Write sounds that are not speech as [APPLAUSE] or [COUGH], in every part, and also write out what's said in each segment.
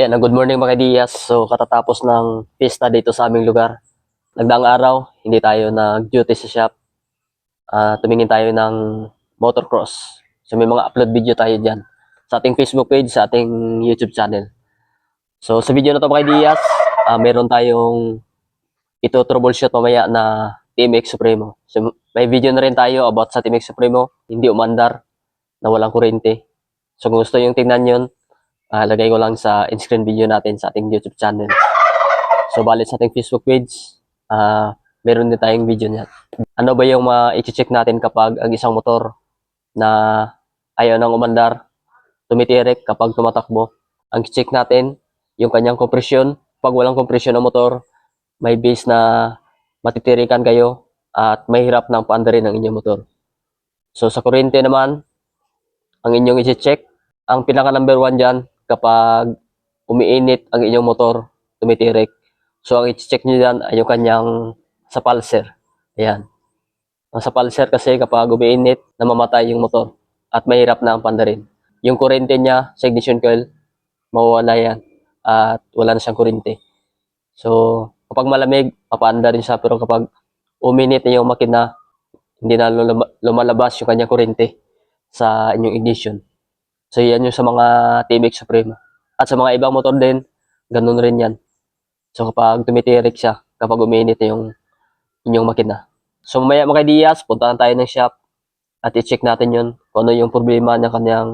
Ayan, good morning mga Diyas. So, katatapos ng pista dito sa aming lugar. Nagdaang araw, hindi tayo nag-duty sa shop. Ah, tumingin tayo ng motocross. So, may mga upload video tayo dyan. Sa ating Facebook page, sa ating YouTube channel. So, sa video na to mga Diyas, ah, meron tayong ito troubleshoot mamaya na TMX Supremo. So, may video na rin tayo about sa TMX Supremo. Hindi umandar, na walang kuryente. So, kung gusto yung tingnan yun, Ah, lagay ko lang sa in-screen video natin sa ating YouTube channel. So, balik sa ating Facebook page, ah meron din tayong video niyan. Ano ba yung ma-check natin kapag ang isang motor na ayaw nang umandar, tumitirik kapag tumatakbo? Ang check natin, yung kanyang kompresyon. Pag walang kompresyon ng motor, may base na matitirikan kayo at mahirap ng paandarin ng inyong motor. So, sa kuryente naman, ang inyong i-check, ang pinaka number one dyan, kapag umiinit ang inyong motor, tumitirik. So, ang i-check nyo dyan ay yung kanyang sa pulser. Ayan. Sa pulser kasi kapag umiinit, namamatay yung motor at mahirap na ang pandarin. Yung kurente niya sa ignition coil, mawawala yan at wala na siyang kurente. So, kapag malamig, papaanda rin siya. Pero kapag uminit na yung makina, hindi na luma- lumalabas yung kanyang kurente sa inyong ignition. So, yan yung sa mga TMX Supremo. At sa mga ibang motor din, ganun rin yan. So, kapag tumitirik siya, kapag uminit na yung inyong makina. So, mamaya mga Diaz, puntahan tayo ng shop at i-check natin yun kung ano yung problema ng kanyang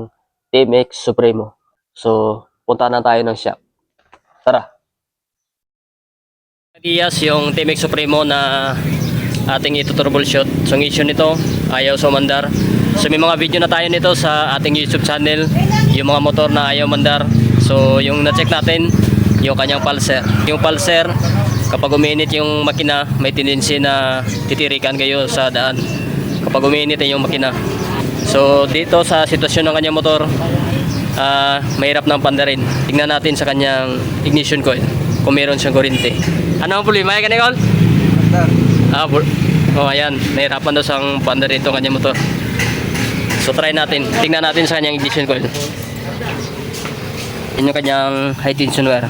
TMX Supremo. So, puntahan na tayo ng shop. Tara! Diaz, yung TMX Supremo na ating ito troubleshoot. So, ang issue nito, ayaw sumandar. So, may mga video na tayo nito sa ating YouTube channel. Yung mga motor na ayaw mandar. So, yung na-check natin, yung kanyang pulser. Yung pulser, kapag uminit yung makina, may tendency na titirikan kayo sa daan. Kapag uminit yung makina. So, dito sa sitwasyon ng kanyang motor, ah mahirap ng pandarin. Tingnan natin sa kanyang ignition coil kung meron siyang kuryente. Ano ang problema? Ay, Nicole? Ah, oh, ayan. Nahirapan daw siyang pandarin itong kanyang motor. So, try natin. Tingnan natin sa kanyang ignition coil. Yan yung kanyang high tension wire.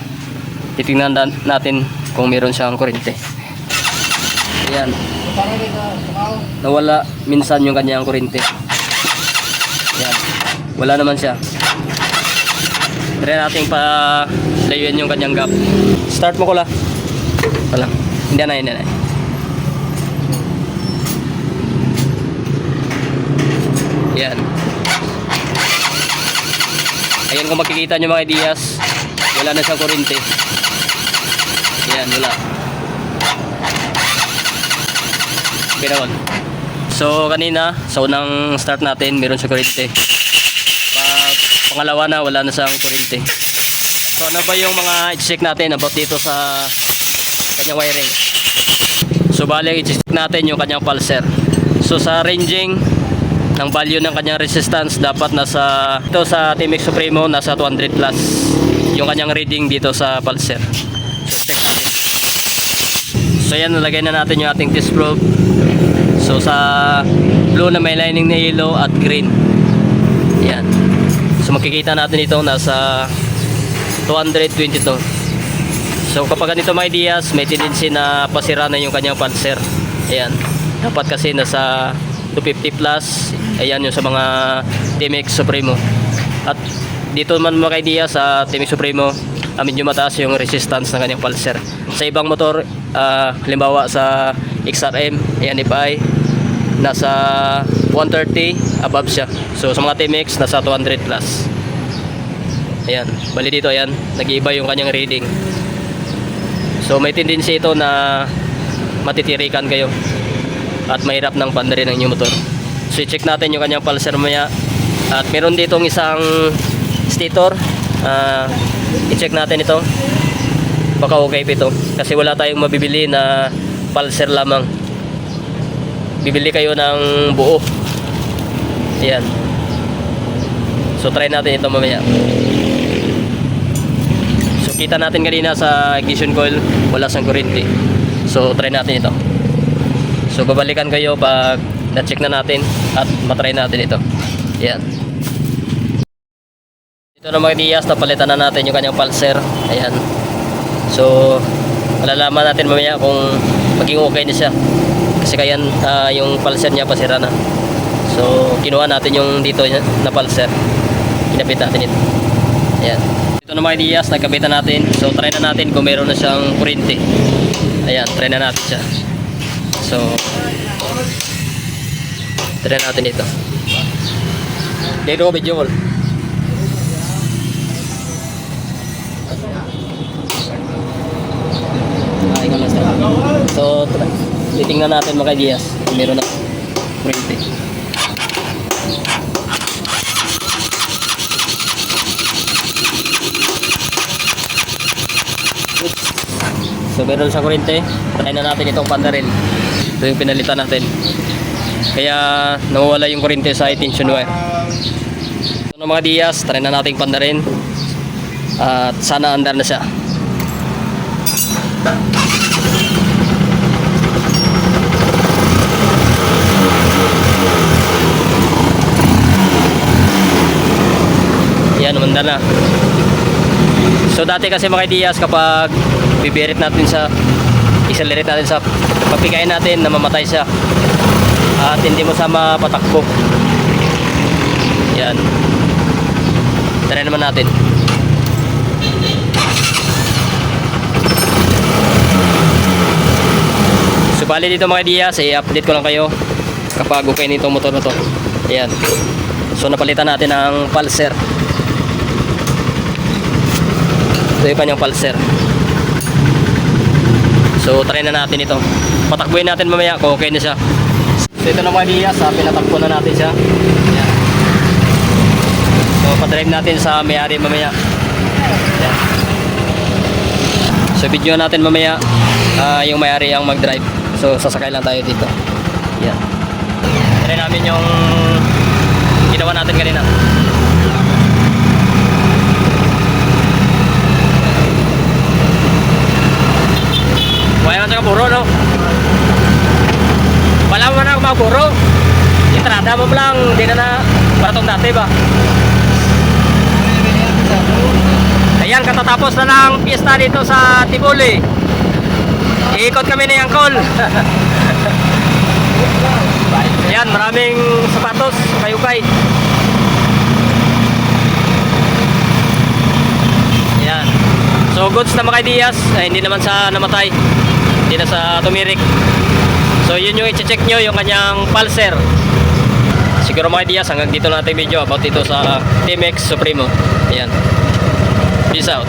Titingnan na- natin kung meron siyang kuryente. Ayan. Nawala minsan yung kanyang kuryente. Ayan. Wala naman siya. Try natin pa layuan yung kanyang gap. Start mo ko la. Wala. Hindi na, hindi na. Yan. Ayan kung makikita nyo mga ideas, wala na siyang kuryente. Yan, wala. Naman. So kanina, sa unang start natin, meron siyang kuryente. Pag pangalawa na, wala na siyang kuryente. So ano ba yung mga i-check natin about dito sa kanyang wiring? So bali, i-check natin yung kanyang pulser. So sa ranging ng value ng kanyang resistance dapat nasa ito sa TMX Supremo nasa 200 plus yung kanyang reading dito sa pulser. So check natin. So yan, nalagay na natin yung ating test probe. So sa blue na may lining na yellow at green. Yan. So makikita natin ito nasa 222. So kapag ganito mga ideas, may tendency na pasira na yung kanyang pulser. Ayan. Dapat kasi nasa 250 plus. Ayan yung sa mga TMX Supremo. At dito man mga ideas sa TMX Supremo, ah, medyo mataas yung resistance ng kanyang pulser. Sa ibang motor, ah, halimbawa sa XRM, ayan FI, nasa 130 above siya. So sa mga TMX, nasa 200 plus. Ayan, bali dito ayan, nag-iiba yung kanyang reading. So may tendency ito na matitirikan kayo at mahirap ng pandarin ng inyong motor. So i-check natin yung kanyang pulser maya. At meron ditong isang stator. Ah, i-check natin ito. Baka okay pa ito. Kasi wala tayong mabibili na pulser lamang. Bibili kayo ng buo. Ayan. So try natin ito mamaya. So kita natin kanina sa ignition coil, wala sang kuryente. So try natin ito. So babalikan kayo pag na-check na natin at matry natin ito. Yan. Ito na mga Diaz, napalitan na natin yung kanyang pulser. Ayan. So, malalaman natin mamaya kung maging okay na siya. Kasi kaya ah, yung pulser niya pasira na. So, kinuha natin yung dito na pulser. Kinapit natin ito. Ayan. Ito na mga Diaz, nagkapitan natin. So, try na natin kung meron na siyang kuryente. Ayan, try na natin siya. So, try natin ito. Dito, video call. Ah, ikaw na sir. So, try. titingnan natin mga kung Meron na kuryente. So meron sa kuryente, try na natin itong pandarin. Ito yung pinalitan natin. Kaya nawawala yung kuryente sa tension wire. So mga Diaz, try na natin pandarin. At sana andar na siya. Yan, umandar na. So dati kasi mga Diaz kapag bibirit natin sa isalirit natin sa papigain natin na mamatay siya at hindi mo sa mapatakbo. Yan. Try naman natin. So bali dito mga Diaz, i-update ko lang kayo kapag okay nitong motor na to. Ayan. So napalitan natin ang pulser. Ito yung kanyang pulser. So, try na natin ito. Patakbuhin natin mamaya kung okay na siya. So, ito na mga Diaz, ah, pinatakbo na natin siya. Ayan. So, patry natin sa may-ari mamaya. Ayan. So, video natin mamaya ah, yung may-ari ang mag-drive. So, sasakay lang tayo dito. Ayan. Try namin yung ginawa natin kanina. Wala na sa puro, no? Wala mo na ako puro. Entrada mo lang, hindi na na paratong dati ba? Ayan, katatapos na ng piyesta dito sa Tibuli. Iikot kami yung [LAUGHS] call. Ayan, maraming sapatos, kayukay. Ayan. So goods na mga Diaz, ay, hindi naman sa namatay. Na sa tumirik. So yun yung i-check nyo, yung kanyang pulser. Siguro mga Diaz, hanggang dito natin video about dito sa Team X Supremo. Ayan. Peace out.